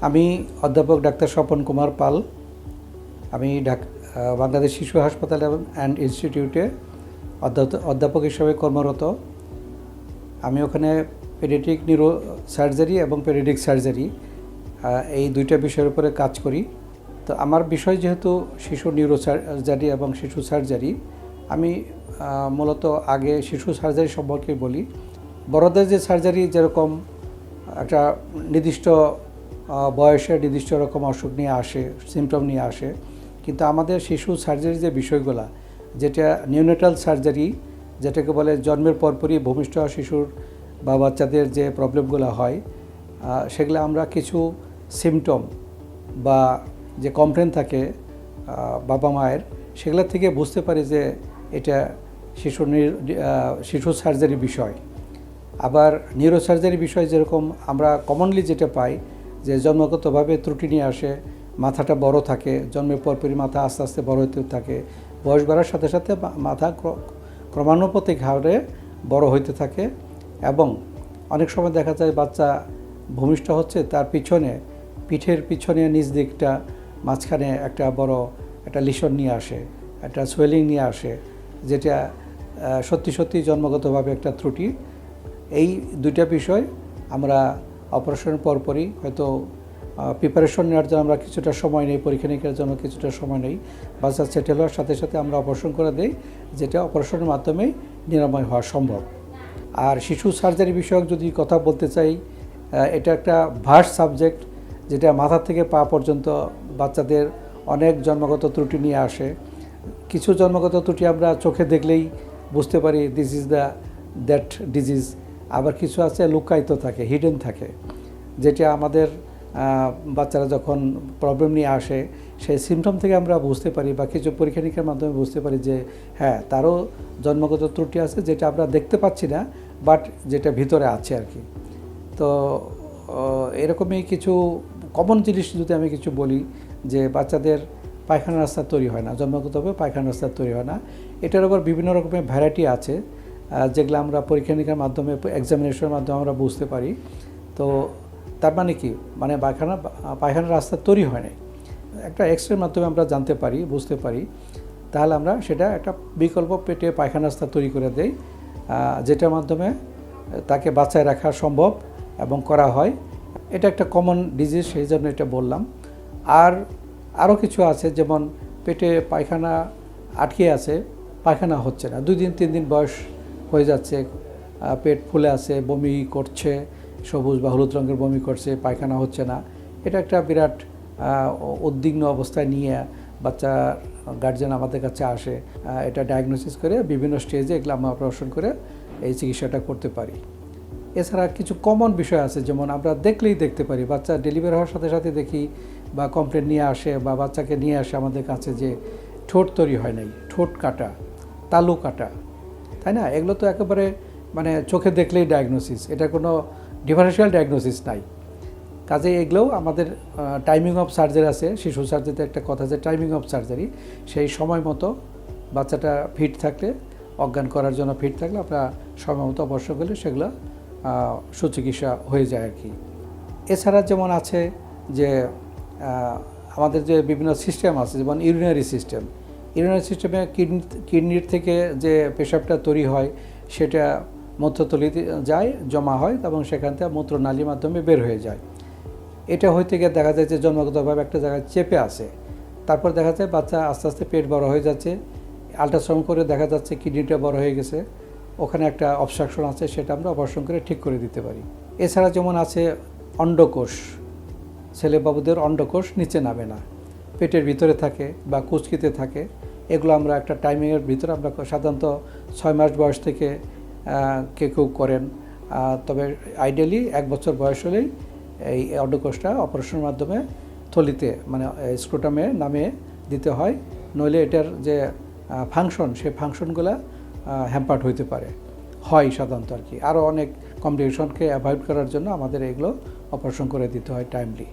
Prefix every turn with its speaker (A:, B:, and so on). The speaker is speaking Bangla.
A: আমি অধ্যাপক ডাক্তার স্বপন কুমার পাল। আমি আহ, বাংলাদেশ শিশু হাসপাতাল অ্যান্ড ইনস্টিটিউটে অধ্যাপক হিসেবে কর্মরত। আমি ওখানে পেডিয়াট্রিক নিউরো সার্জারি এবং পেডিয়াট্রিক সার্জারি এই দুইটা বিষয়ের উপরে কাজ করি। তো আমার বিষয় যেহেতু শিশু নিউরো সার্জারি এবং শিশু সার্জারি আমি মূলত আগে শিশু সার্জারি সম্পর্কে বলি। বড়দের যে সার্জারি যেরকম একটা নির্দিষ্ট বয়সে নির্দিষ্ট রকম অসুখ নিয়ে আসে সিমটম নিয়ে আসে। কিন্তু আমাদের শিশু সার্জারি যে বিষয়গুলো, যেটা নিউনেটাল সার্জারি যেটাকে বলে জন্মের পরপরই ভূমিষ্ঠ শিশুর বা বাচ্চাদের যে প্রবলেমগুলো হয় সেগুলো আমরা কিছু সিমটম বা যে কমপ্লেন থাকে বাবা মায়ের, সেগুলো থেকে বুঝতে পারি যে এটা শিশু শিশু সার্জারি বিষয়। আবার নিউরো সার্জারি বিষয় যেরকম আমরা কমনলি যেটা পাই যে জন্মগতভাবে ত্রুটি নিয়ে আসে, মাথাটা বড় থাকে, জন্মের পরপরই মাথা আস্তে আস্তে বড় হতে থাকে, বয়স বাড়ার সাথে সাথে মাথা ক্র- ক্রমানুপাতিক হারে বড় হইতে থাকে এবং অনেক সময় দেখা যায় বাচ্চা ভূমিষ্ঠ হচ্ছে, তার পিছনে, পিঠের পিছনে নিচ দিকটা, মাঝখানে একটা বড় একটা লিশন নিয়ে আসে, একটা সোয়েলিং নিয়ে আসে, যেটা সত্যি সত্যি জন্মগতভাবে একটা ত্রুটি। এই দুইটা বিষয় আমরা অপারেশনের পরপরই, হয়তো প্রিপারেশন নেওয়ার জন্য আমরা কিছুটা সময় নেই, পরীক্ষা নিরীক্ষার জন্য কিছুটা সময় নেই। বাচ্চা সেটেল হওয়ার সাথে সাথে আমরা অপারেশন করে দিই, যেটা অপারেশনের মাধ্যমে নিরাময় হওয়া সম্ভব। আর শিশু সার্জারি বিষয়ক যদি কথা বলতে চাই এটা একটা ভার্স সাবজেক্ট, যেটা মাথা থেকে পা পর্যন্ত বাচ্চাদের অনেক জন্মগত ত্রুটি নিয়ে আসে। কিছু জন্মগত ত্রুটি আমরা চোখে দেখলেই বুঝতে পারি this is the that disease আবার কিছু আছে লুকায়িত থাকে হিডেন থাকে, যেটা আমাদের বাচ্চারা যখন প্রবলেম নিয়ে আসে, সেই সিমটম থেকে আমরা বুঝতে পারি বা কিছু পরীক্ষা নিরীক্ষার মাধ্যমে বুঝতে পারি যে হ্যাঁ তারও জন্মগত ত্রুটি আছে যেটা আমরা দেখতে পাচ্ছি না বাট যেটা ভিতরে আছে আর কি। তো এরকমই কিছু কমন জিনিস যদি আমি কিছু বলি যে বাচ্চাদের পায়খানা রাস্তা তৈরি হয় না জন্মগতভাবে পায়খানা রাস্তা তৈরি হয় না, এটার আবার বিভিন্ন রকমের ভ্যারাইটি আছে। যেগুলো আমরা পরীক্ষা নিরীক্ষার মাধ্যমে এক্সামিনেশনের মাধ্যমে আমরা বুঝতে পারি। তো তার মানে কি? মানে পায়খানা, পায়খানার রাস্তা তৈরি হয় নাই। একটা এক্সরের মাধ্যমে আমরা জানতে পারি, বুঝতে পারি। তাহলে আমরা সেটা একটা বিকল্প পেটে পায়খানা রাস্তা তৈরি করে দেই যেটার মাধ্যমে তাকে বাঁচায় রাখা সম্ভব এবং করা হয়। এটা একটা কমন ডিজিজ সেই জন্য এটা বললাম। আর আরও কিছু আছে, যেমন পেটে পায়খানা আটকে আছে, পায়খানা হচ্ছে না। দুই দিন, তিন দিন বয়স হয়ে যাচ্ছে পেট ফুলে আছে, বমি করছে, সবুজ বা হলুদ রঙের বমি করছে, পায়খানা হচ্ছে না। এটা একটা বিরাট উদ্বিগ্ন অবস্থায় নিয়ে বাচ্চা গার্জেন আমাদের কাছে আসে এটা ডায়াগনোসিস করে বিভিন্ন স্টেজে এগুলো আমরা অপারেশন করে এই চিকিৎসাটা করতে পারি। এছাড়া কিছু কমন বিষয় আছে, যেমন আমরা দেখলেই দেখতে পারি, বাচ্চা ডেলিভারি হওয়ার সাথে সাথে দেখি বা কমপ্লেন নিয়ে আসে বা বাচ্চাকে নিয়ে আসে আমাদের কাছে যে ঠোঁট তৈরি হয় নাই, ঠোঁট কাটা, তালু কাটা তাই না? এগুলো তো একেবারে মানে চোখে দেখলেই ডায়াগনোসিস এটা কোনো ডিফারেন্সিয়াল ডায়াগনোসিস নাই। কাজে এগুলোও আমাদের টাইমিং অফ সার্জারি আছে। শিশু সার্জারিতে একটা কথা আছে টাইমিং অফ সার্জারি সেই সময় মতো বাচ্চাটা ফিট থাকলে, অজ্ঞান করার জন্য ফিট থাকলে আমরা সময় মতো অবশ্য করলে সেগুলো সুচিকিৎসা হয়ে যায় আর কি। এছাড়া যেমন আছে যে আমাদের যে বিভিন্ন সিস্টেম আছে, যেমন ইউরিনারি সিস্টেম ইউরিনারি সিস্টেমে কিডনি, কিডনির থেকে যে পেশাবটা তৈরি হয়, সেটা মূত্রতলিতে যায়, জমা হয় এবং সেখান থেকে মূত্রনালীর মাধ্যমে বের হয়ে যায়। এটা হইতে গিয়ে দেখা যায় যে জন্মগতভাবে একটা জায়গায় চেপে আছে। তারপর দেখা যায় বাচ্চা আস্তে আস্তে পেট বড় হয়ে যাচ্ছে। আল্ট্রাসাউন্ড করে দেখা যাচ্ছে কিডনিটা বড় হয়ে গেছে। ওখানে একটা অবস্ট্রাকশন আছে, সেটা আমরা অপারেশন করে ঠিক করে দিতে পারি। এছাড়া যেমন আছে অন্ডকোষ, ছেলেবাবুদের অন্ডকোষ নিচে নামে না। পেটের ভিতরে থাকে বা কুচকিতে থাকে এগুলো আমরা একটা টাইমিংয়ের ভিতরে আমরা সাধারণত ছয় মাস বয়স থেকে আহ, কেউ করেন। তবে আইডিয়ালি এক বছর বয়স হলেই এই অন্ডকোষটা অপারেশনের মাধ্যমে থলিতে মানে স্ক্রোটামে নামে দিতে হয় নইলে এটার যে ফাংশন সেই ফাংশনগুলো হ্যাম্পার্ট হইতে পারে। হয় সাধারণত আর কি। আরও অনেক কমপ্লিকেশনকে অ্যাভয়েড করার জন্য আমাদের এগুলো অপারেশন করে দিতে হয় টাইমলি